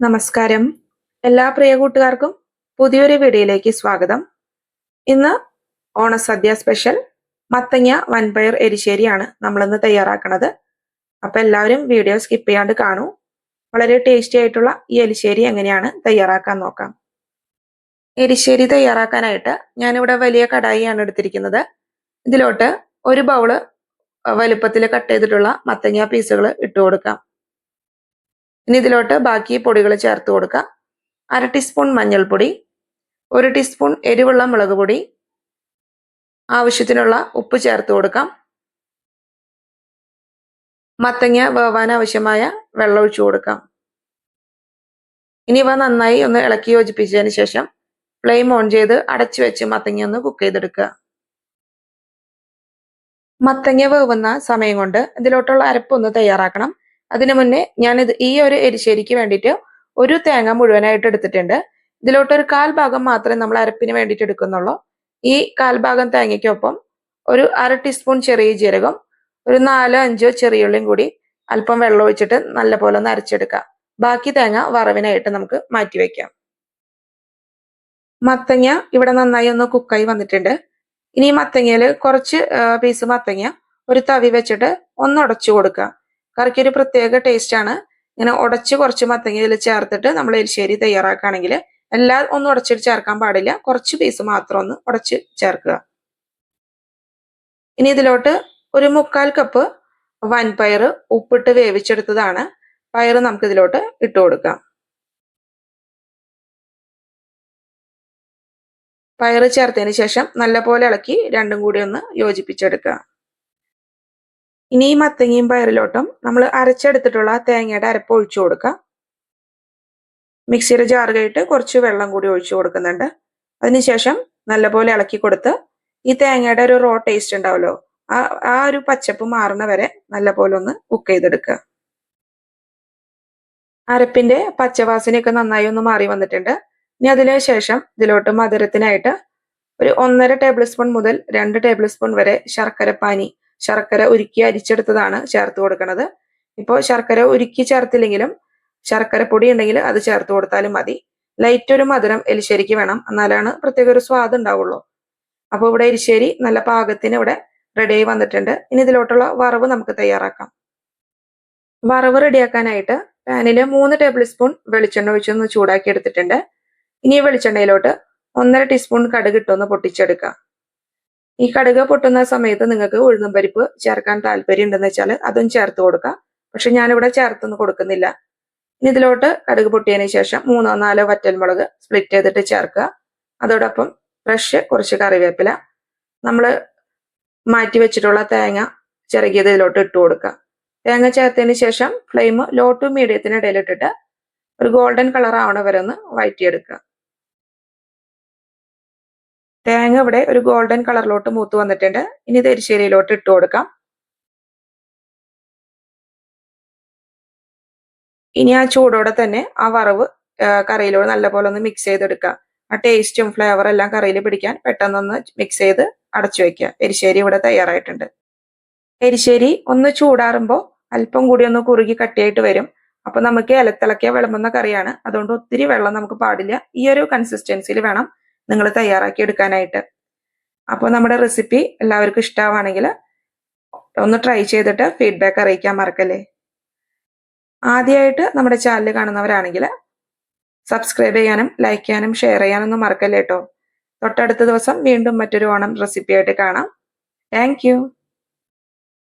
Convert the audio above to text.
നമസ്കാരം. എല്ലാ പ്രിയ കൂട്ടുകാർക്കും പുതിയൊരു വീഡിയോയിലേക്ക് സ്വാഗതം. ഇന്ന് ഓണസദ്യ സ്പെഷ്യൽ മത്തങ്ങ വൻപയർ എരിശ്ശേരിയാണ് നമ്മളിന്ന് തയ്യാറാക്കുന്നത് അപ്പൊ എല്ലാവരും വീഡിയോ സ്കിപ്പ് ചെയ്യാണ്ട് കാണൂ. വളരെ ടേസ്റ്റി ആയിട്ടുള്ള ഈ എരിശ്ശേരി എങ്ങനെയാണ് തയ്യാറാക്കാൻ നോക്കാം. എരിശ്ശേരി തയ്യാറാക്കാനായിട്ട് ഞാനിവിടെ വലിയ കടായിയാണ് എടുത്തിരിക്കുന്നത്. ഇതിലോട്ട് ഒരു ബൗൾ വലുപ്പത്തിൽ കട്ട് ചെയ്തിട്ടുള്ള മത്തങ്ങ പീസുകൾ ഇട്ട് കൊടുക്കാം. ഇനി ഇതിലോട്ട് ബാക്കി പൊടികൾ ചേർത്ത് കൊടുക്കാം. അര ടീസ്പൂൺ മഞ്ഞൾപ്പൊടി ഒരു ടീസ്പൂൺ എരിവുള്ള മുളക് പൊടി ആവശ്യത്തിനുള്ള ഉപ്പ് ചേർത്ത് കൊടുക്കാം. മത്തങ്ങ വേവാൻ ആവശ്യമായ വെള്ളം ഒഴിച്ചു കൊടുക്കാം. ഇനി ഇവ നന്നായി ഒന്ന് ഇളക്കി യോജിപ്പിച്ചതിന് ശേഷം ഫ്ലെയിം ഓൺ ചെയ്ത് അടച്ചു വെച്ച് മത്തങ്ങ ഒന്ന് കുക്ക് ചെയ്തെടുക്കുക. മത്തങ്ങ വേവുന്ന സമയം കൊണ്ട് ഇതിലോട്ടുള്ള അരപ്പൊന്ന് തയ്യാറാക്കണം. അതിനു മുന്നേ ഞാനിത് ഈ ഒരു എരിശ്ശേരിക്ക് വേണ്ടിയിട്ട് ഒരു തേങ്ങ മുഴുവനായിട്ട് എടുത്തിട്ടുണ്ട്. ഇതിലോട്ട് ഒരു കാൽ ഭാഗം മാത്രമേ നമ്മൾ അരപ്പിന് വേണ്ടിയിട്ട് എടുക്കുന്നുള്ളൂ. ഈ കാൽ ഭാഗം തേങ്ങയ്ക്കൊപ്പം ഒരു അര ടീസ്പൂൺ ചെറിയ ജീരകം ഒരു നാലോ അഞ്ചോ ചെറിയുള്ളിയും കൂടി അല്പം വെള്ളം ഒഴിച്ചിട്ട് നല്ലപോലെ ഒന്ന് അരച്ചെടുക്കാം. ബാക്കി തേങ്ങ വറവിനായിട്ട് നമുക്ക് മാറ്റി വെക്കാം. മത്തങ്ങ ഇവിടെ നന്നായി ഒന്ന് കുക്കായി വന്നിട്ടുണ്ട്. ഇനി മത്തങ്ങയിൽ കുറച്ച് പീസ് മത്തങ്ങ ഒരു തവി വെച്ചിട്ട് ഒന്ന് ഉടച്ചു കറിക്ക് ഒരു പ്രത്യേക ടേസ്റ്റ് ആണ്. ഇങ്ങനെ ഉടച്ച് കുറച്ച് മത്തങ്ങ ഇതിൽ ചേർത്തിട്ട് നമ്മൾ എരിശ്ശേരി തയ്യാറാക്കുകയാണെങ്കിൽ എല്ലാം ഒന്നും ഉടച്ചിട്ട് ചേർക്കാൻ പാടില്ല. കുറച്ച് പീസ് മാത്രം ഒന്ന് ഉടച്ച് ചേർക്കുക. ഇനി ഇതിലോട്ട് ഒരു മുക്കാൽ കപ്പ് വൻപയർ ഉപ്പിട്ട് വേവിച്ചെടുത്തതാണ്. പയർ നമുക്ക് ഇതിലോട്ട് ഇട്ട് കൊടുക്കാം. പയർ ചേർത്തതിന് ശേഷം നല്ലപോലെ ഇളക്കി രണ്ടും കൂടി ഒന്ന് യോജിപ്പിച്ചെടുക്കുക. ഇനി ഈ മത്തങ്ങയും പയറിലോട്ടും നമ്മൾ അരച്ചെടുത്തിട്ടുള്ള തേങ്ങയുടെ അരപ്പ് ഒഴിച്ചു കൊടുക്കുക. മിക്സിയുടെ ജാർ കഴിട്ട് കുറച്ച് വെള്ളം കൂടി ഒഴിച്ചു കൊടുക്കുന്നുണ്ട്. അതിനുശേഷം നല്ലപോലെ ഇളക്കി കൊടുത്ത് ഈ തേങ്ങയുടെ ഒരു റോ ടേസ്റ്റ് ഉണ്ടാവല്ലോ ആ ആ ഒരു പച്ചപ്പ് മാറുന്ന വരെ നല്ലപോലെ ഒന്ന് കുക്ക് ചെയ്തെടുക്കുക. അരപ്പിന്റെ പച്ചവാസനയൊക്കെ നന്നായി ഒന്ന് മാറി വന്നിട്ടുണ്ട്. ഇനി അതിന് ശേഷം ഇതിലോട്ട് മധുരത്തിനായിട്ട് ഒരു ഒന്നര ടേബിൾ സ്പൂൺ മുതൽ രണ്ട് ടേബിൾ സ്പൂൺ വരെ ശർക്കര പാനി ശർക്കര ഉരുക്കി അരിച്ചെടുത്തതാണ് ചേർത്ത് കൊടുക്കുന്നത് ഇപ്പോൾ ശർക്കര ഉരുക്കി ചേർത്തില്ലെങ്കിലും ശർക്കര പൊടി ഉണ്ടെങ്കിൽ അത് ചേർത്ത് കൊടുത്താലും മതി. ലൈറ്റ് ഒരു മധുരം എലിശ്ശേരിക്ക് വേണം. എന്നാലാണ് പ്രത്യേക ഒരു സ്വാദ് ഉണ്ടാവുള്ളൂ. അപ്പോൾ ഇവിടെ എരിശ്ശേരി നല്ല പാകത്തിന് ഇവിടെ റെഡി ആയി വന്നിട്ടുണ്ട്. ഇനി ഇതിലോട്ടുള്ള വറവ് നമുക്ക് തയ്യാറാക്കാം. വറവ് റെഡിയാക്കാനായിട്ട് പാനിൽ മൂന്ന് ടേബിൾ സ്പൂൺ വെളിച്ചെണ്ണ ഒഴിച്ചൊന്ന് ചൂടാക്കി എടുത്തിട്ടുണ്ട്. ഇനി വെളിച്ചെണ്ണയിലോട്ട് ഒന്നര ടീസ്പൂൺ കടുക് ഇട്ടൊന്ന് പൊട്ടിച്ചെടുക്കാം. ഈ കടുക് പൊട്ടുന്ന സമയത്ത് നിങ്ങൾക്ക് ഉഴുന്നും പരിപ്പ് ചേർക്കാൻ താല്പര്യം ഉണ്ടെന്ന് വെച്ചാൽ അതും ചേർത്ത് കൊടുക്കാം. പക്ഷെ ഞാനിവിടെ ചേർത്തൊന്നും കൊടുക്കുന്നില്ല. ഇനി ഇതിലോട്ട് കടുക് പൊട്ടിയതിന് ശേഷം മൂന്നോ നാലോ വറ്റൽമുളക് സ്പ്ലിറ്റ് ചെയ്തിട്ട് ചേർക്കുക. അതോടൊപ്പം ഫ്രഷ് കുറച്ച് കറിവേപ്പില. നമ്മൾ മാറ്റി വെച്ചിട്ടുള്ള തേങ്ങ ചിറകിയത് ഇതിലോട്ട് ഇട്ട് കൊടുക്കുക. തേങ്ങ ചേർത്തതിന് ശേഷം ഫ്ലെയിം ലോ ടു മീഡിയത്തിന് ഇടയിലിട്ടിട്ട് ഒരു ഗോൾഡൻ കളർ ആവണ വരെ ഒന്ന് വഴറ്റിയെടുക്കുക. തേങ്ങ ഇവിടെ ഒരു ഗോൾഡൻ കളറിലോട്ട് മൂത്ത് വന്നിട്ടുണ്ട്. ഇനി ഇത് എരിശ്ശേരിയിലോട്ട് ഇട്ട് കൊടുക്കാം. ഇനി ആ ചൂടോടെ തന്നെ ആ വറവ് കറിയിലൂടെ നല്ലപോലെ ഒന്ന് മിക്സ് ചെയ്തെടുക്കുക. ആ ടേസ്റ്റും ഫ്ലേവറും എല്ലാം കറിയിൽ പിടിക്കാൻ പെട്ടെന്നൊന്ന് മിക്സ് ചെയ്ത് അടച്ചു വെക്കുക. എരിശ്ശേരി ഇവിടെ തയ്യാറായിട്ടുണ്ട്. എരിശ്ശേരി ഒന്ന് ചൂടാറുമ്പോൾ അല്പം കൂടി ഒന്ന് കുറുകി കട്ടിയായിട്ട് വരും. അപ്പൊ നമുക്ക് ഇലത്തിളക്കിയ വിളമ്പുന്ന കറിയാണ്. അതുകൊണ്ട് ഒത്തിരി വെള്ളം നമുക്ക് പാടില്ല. ഈ ഒരു കൺസിസ്റ്റൻസിയിൽ വേണം നിങ്ങൾ തയ്യാറാക്കി എടുക്കാനായിട്ട് അപ്പോൾ നമ്മുടെ റെസിപ്പി എല്ലാവർക്കും ഇഷ്ടമാണെങ്കിൽ ഒന്ന് ട്രൈ ചെയ്തിട്ട് ഫീഡ്ബാക്ക് അറിയിക്കാൻ മറക്കല്ലേ. ആദ്യമായിട്ട് നമ്മുടെ ചാനൽ കാണുന്നവരാണെങ്കിൽ സബ്സ്ക്രൈബ് ചെയ്യാനും ലൈക്ക് ചെയ്യാനും ഷെയർ ചെയ്യാനൊന്നും മറക്കല്ലേ കേട്ടോ തൊട്ടടുത്ത ദിവസം വീണ്ടും മറ്റൊരു ഓണം റെസിപ്പി ആയിട്ട് കാണാം. താങ്ക്